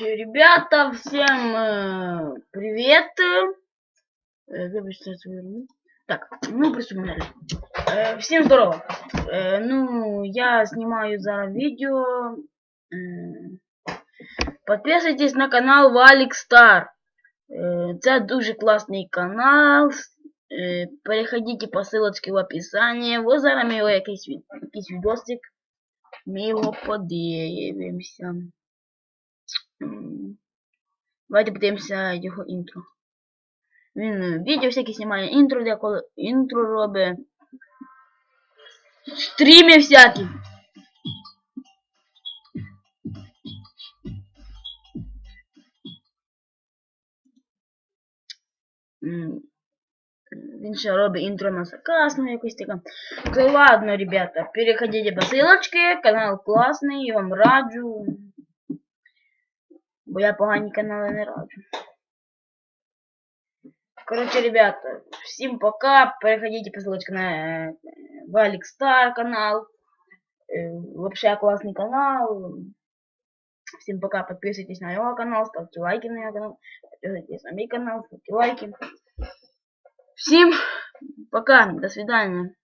Ребята, всем э, привет. Э, вибачте, я свою руку. Так, ну приступили. Э, всем здорово. Э, ну, я снимаю зараз видео. Э, Подписуйтесь на канал Валік Стар. Е, Це дуже класний канал. Е, Переходите по ссылочке в описании. Вот зараз ми його якийсь, від- якийсь відосик. Ми його подивимося. М, Давайте подивимося його інтро. Він е, відео всякі знімає інтро, де коли інтро робить. Стріми всякі. М, Він ще робить інтро на заказ, ну якось таке. То ладно, ребята, переходите по ссылочке, канал класний, я вам раджу. Бо я погані канали не раджу. Короче, ребята, всем пока. Переходите по ссылочке на Валик Стар канал. Вообще классный канал. Всем пока. Подписывайтесь на его канал, ставьте лайки на его канал. Подписывайтесь на мой канал, ставьте лайки. Всем пока. До свидания.